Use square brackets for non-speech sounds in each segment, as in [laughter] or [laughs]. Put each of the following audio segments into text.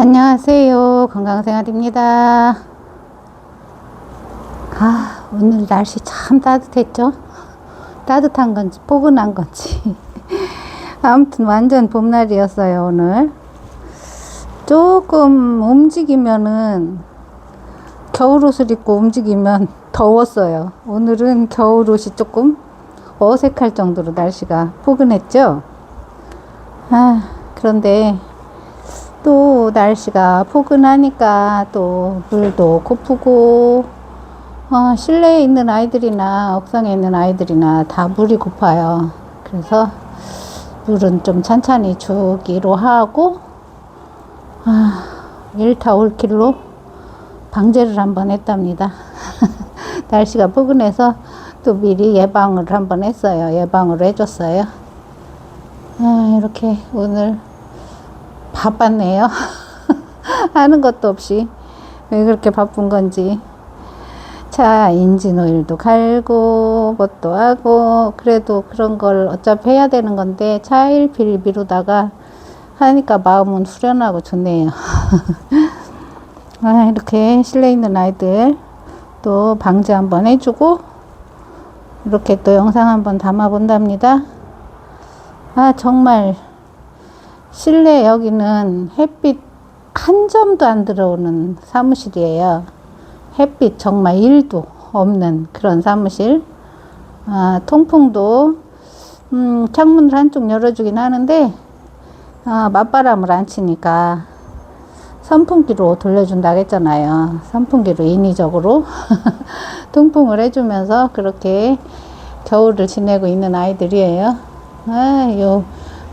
안녕하세요. 건강생활입니다. 아, 오늘 날씨 참 따뜻했죠? 따뜻한 건지, 포근한 건지. [laughs] 아무튼 완전 봄날이었어요, 오늘. 조금 움직이면은, 겨울 옷을 입고 움직이면 [laughs] 더웠어요. 오늘은 겨울 옷이 조금 어색할 정도로 날씨가 포근했죠? 아, 그런데 또 날씨가 포근하니까 또 물도 고프고 어, 실내에 있는 아이들이나 옥상에 있는 아이들이나 다 물이 고파요. 그래서 물은 좀 찬찬히 주기로 하고 아, 일타 올킬로 방제를 한번 했답니다. [laughs] 날씨가 포근해서 또 미리 예방을 한번 했어요. 예방을 해줬어요. 아, 이렇게 오늘 바빴네요. [laughs] 하는 것도 없이. 왜 그렇게 바쁜 건지. 차 인진 오일도 갈고, 뭣도 하고, 그래도 그런 걸 어차피 해야 되는 건데, 차일피일 미루다가 하니까 마음은 후련하고 좋네요. [laughs] 아, 이렇게 실내 있는 아이들 또 방제 한번 해주고, 이렇게 또 영상 한번 담아 본답니다. 아, 정말 실내 여기는 햇빛 한 점도 안 들어오는 사무실이에요. 햇빛 정말 1도 없는 그런 사무실. 아, 통풍도 음, 창문을 한쪽 열어주긴 하는데 아, 맞바람을 안 치니까 선풍기로 돌려준다고 했잖아요. 선풍기로 인위적으로 [laughs] 통풍을 해주면서 그렇게 겨울을 지내고 있는 아이들이에요. 아, 요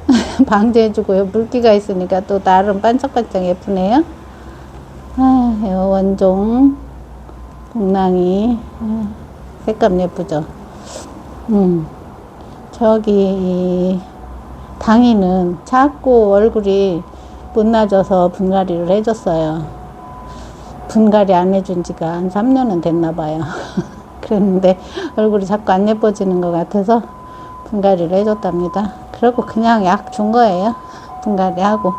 [laughs] 방제해주고요. 물기가 있으니까 또 나름 반짝반짝 예쁘네요. 아, 요 원종 복랑이 아, 색감 예쁘죠. 음, 저기 이 당이는 자꾸 얼굴이 못나져서 분갈이를 해줬어요. 분갈이 안 해준 지가 한 3년은 됐나 봐요. [laughs] 그랬는데 얼굴이 자꾸 안 예뻐지는 것 같아서 분갈이를 해줬답니다. 그리고 그냥 약 준 거예요. 분갈이 하고.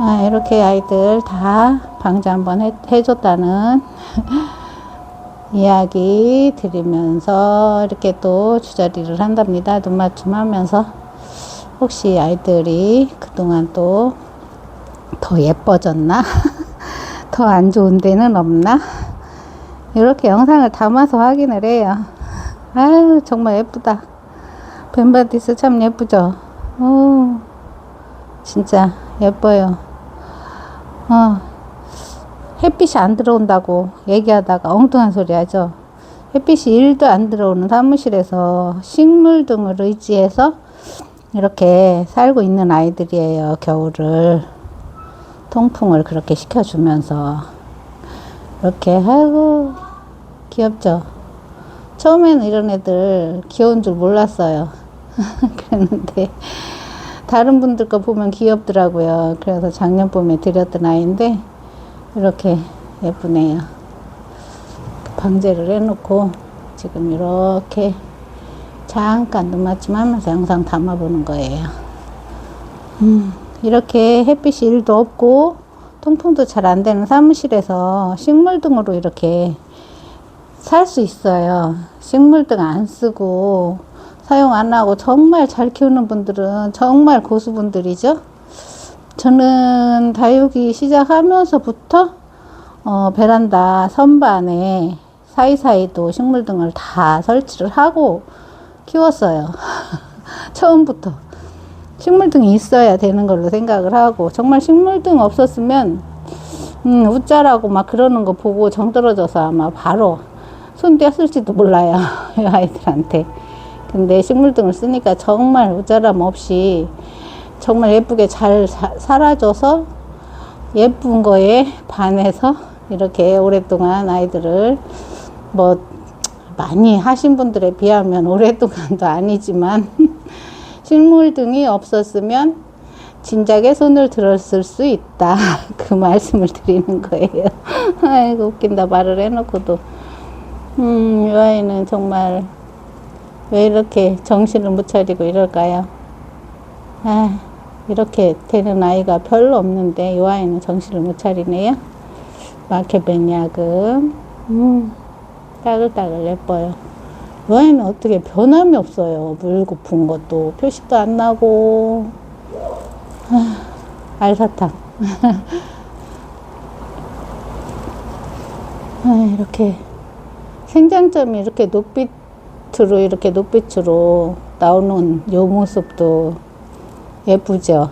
아, 이렇게 아이들 다 방제 한번 해, 해줬다는 [laughs] 이야기 드리면서 이렇게 또 주저리를 한답니다. 눈 맞춤 하면서. 혹시 아이들이 그동안 또 더 예뻐졌나? [laughs] 더 안 좋은 데는 없나? 이렇게 영상을 담아서 확인을 해요. 아유, 정말 예쁘다. 벤바디스 참 예쁘죠? 오, 진짜 예뻐요. 어, 햇빛이 안 들어온다고 얘기하다가 엉뚱한 소리 하죠. 햇빛이 1도 안 들어오는 사무실에서 식물 등을 의지해서 이렇게 살고 있는 아이들이에요, 겨울을. 통풍을 그렇게 시켜주면서. 이렇게, 아이고, 귀엽죠? 처음에는 이런 애들 귀여운 줄 몰랐어요. [laughs] 그랬는데, 다른 분들 거 보면 귀엽더라고요. 그래서 작년 봄에 드렸던 아이인데, 이렇게 예쁘네요. 방제를 해놓고, 지금 이렇게 잠깐 눈 맞춤 하면서 영상 담아보는 거예요. 음, 이렇게 햇빛이 1도 없고, 통풍도 잘 안 되는 사무실에서 식물 등으로 이렇게 살 수 있어요. 식물 등 안 쓰고 사용 안 하고 정말 잘 키우는 분들은 정말 고수분들이죠. 저는 다육이 시작하면서부터 어, 베란다 선반에 사이사이도 식물 등을 다 설치를 하고 키웠어요. [laughs] 처음부터. 식물 등이 있어야 되는 걸로 생각을 하고 정말 식물 등 없었으면 음, 웃자라고 막 그러는 거 보고 정 떨어져서 아마 바로 손 떼었을지도 몰라요. [laughs] 이 아이들한테. 근데 식물 등을 쓰니까 정말 우짜람 없이 정말 예쁘게 잘 사, 살아줘서 예쁜 거에 반해서 이렇게 오랫동안 아이들을 뭐 많이 하신 분들에 비하면 오랫동안도 아니지만 [laughs] 식물 등이 없었으면 진작에 손을 들었을 수 있다. [laughs] 그 말씀을 드리는 거예요. [laughs] 아이고 웃긴다 말을 해놓고도 음, 이 아이는 정말 왜 이렇게 정신을 못 차리고 이럴까요? 아, 이렇게 되는 아이가 별로 없는데 이 아이는 정신을 못 차리네요. 마케베니아금. 음, 따글따글 예뻐요. 이 아이는 어떻게 변함이 없어요. 물 고픈 것도 표시도 안 나고. 아, 알사탕. [laughs] 아, 이렇게 생장점이 이렇게 노 빛으로 이렇게 노빛으로 나오는 요 모습도 예쁘죠.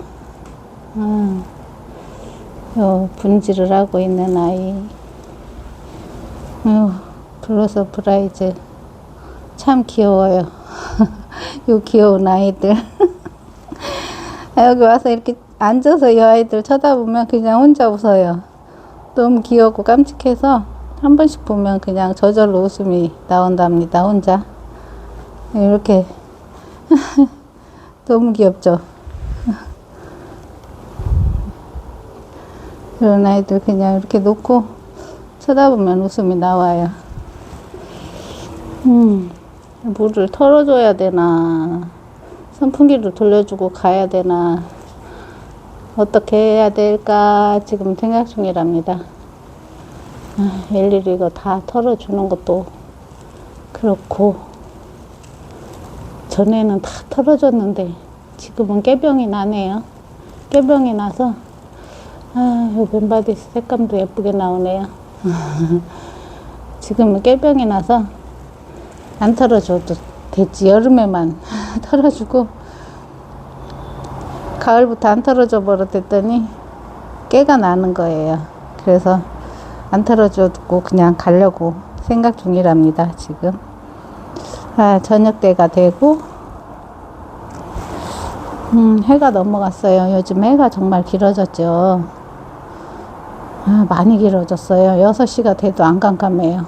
아, 요 분질을 하고 있는 아이. 요 블러서 브라이즈 참 귀여워요. [laughs] 요 귀여운 아이들. [laughs] 아, 여기 와서 이렇게 앉아서 이 아이들 쳐다보면 그냥 혼자 웃어요. 너무 귀엽고 깜찍해서 한 번씩 보면 그냥 저절로 웃음이 나온답니다. 혼자. 이렇게 [laughs] 너무 귀엽죠. [laughs] 이런 아이들 그냥 이렇게 놓고 쳐다보면 웃음이 나와요. 음, 물을 털어줘야 되나, 선풍기를 돌려주고 가야 되나, 어떻게 해야 될까 지금 생각 중이랍니다. 아, 일일이 이거 다 털어주는 것도 그렇고, 전에는 다 털어줬는데, 지금은 깨병이 나네요. 깨병이 나서, 아, 요 벤바디스 색감도 예쁘게 나오네요. [laughs] 지금은 깨병이 나서, 안 털어줘도 됐지. 여름에만 [laughs] 털어주고, 가을부터 안 털어줘 버릇했더니, 깨가 나는 거예요. 그래서, 안 털어주고 그냥 가려고 생각 중이랍니다, 지금. 아, 저녁 때가 되고, 음, 해가 넘어갔어요. 요즘 해가 정말 길어졌죠. 아, 많이 길어졌어요. 6시가 돼도 안 깜깜해요.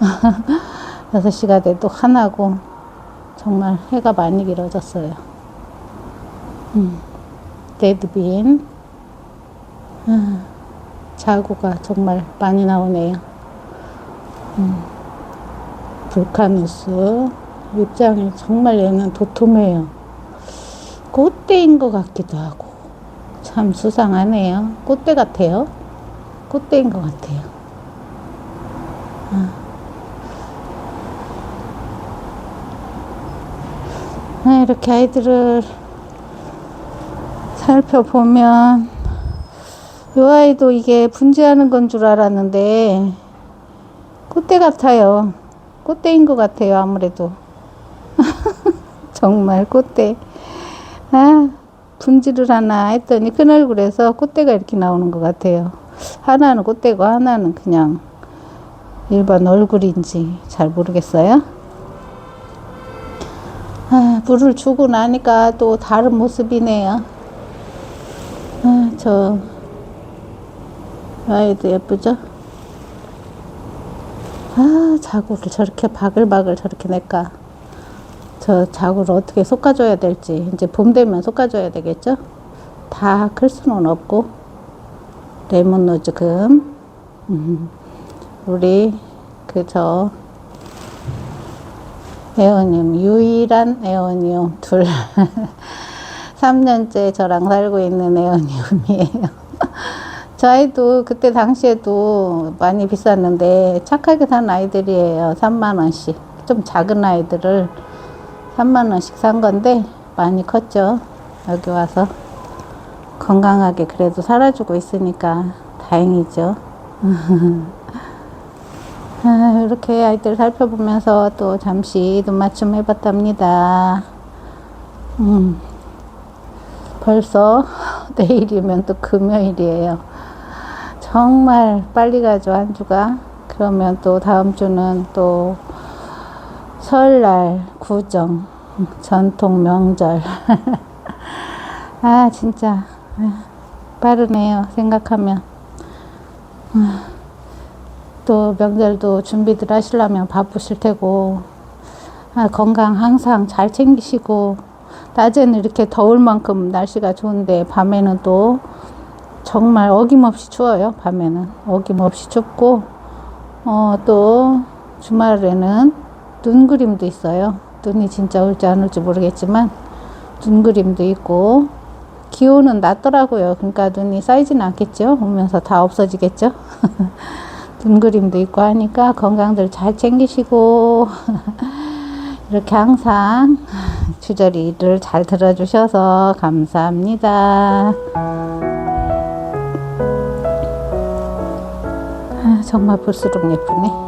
[laughs] 6시가 돼도 하나고, 정말 해가 많이 길어졌어요. 음, 데드빈. 아, 자구가 정말 많이 나오네요. 음, 불카누스. 입장이 정말 얘는 도톰해요. 꽃대인 것 같기도 하고. 참 수상하네요. 꽃대 같아요. 꽃대인 것 같아요. 아, 이렇게 아이들을 살펴보면, 이 아이도 이게 분지하는 건 줄 알았는데, 꽃대 같아요. 꽃대인 것 같아요, 아무래도. [laughs] 정말 꽃대. 아, 분지를 하나 했더니 큰 얼굴에서 꽃대가 이렇게 나오는 것 같아요. 하나는 꽃대고 하나는 그냥 일반 얼굴인지 잘 모르겠어요. 아, 물을 주고 나니까 또 다른 모습이네요. 아, 저 아이도 예쁘죠? 아, 자구를 저렇게 바글바글 저렇게 낼까? 저 자구를 어떻게 솎아줘야 될지 이제 봄 되면 솎아줘야 되겠죠? 다 클 수는 없고 레몬노즈금 음, 우리 그저 에어니움 유일한 에어니움 둘 [laughs] 3년째 저랑 살고 있는 에어니움이에요. 저 아이도 그때 당시에도 많이 비쌌는데 착하게 산 아이들이에요. 3만 원씩. 좀 작은 아이들을 3만 원씩 산 건데 많이 컸죠. 여기 와서 건강하게 그래도 살아주고 있으니까 다행이죠. [laughs] 아, 이렇게 아이들 살펴보면서 또 잠시 눈 맞춤 해봤답니다. 음, 벌써 [laughs] 내일이면 또 금요일이에요. 정말 빨리 가죠, 한 주가. 그러면 또 다음 주는 또 설날, 구정, 전통 명절. [laughs] 아, 진짜. 아, 빠르네요, 생각하면. 아, 또 명절도 준비들 하시려면 바쁘실 테고, 아, 건강 항상 잘 챙기시고, 낮에는 이렇게 더울 만큼 날씨가 좋은데, 밤에는 또 정말 어김없이 추워요, 밤에는. 어김없이 춥고, 어, 또 주말에는 눈 그림도 있어요. 눈이 진짜 올지 안 올지 모르겠지만, 눈 그림도 있고, 기온은 낮더라고요. 그러니까 눈이 쌓이지는 않겠죠. 오면서 다 없어지겠죠. [laughs] 눈 그림도 있고 하니까 건강들 잘 챙기시고 [laughs] 이렇게 항상 주저리를 잘 들어주셔서 감사합니다. 아, 정말 볼수록 예쁘네.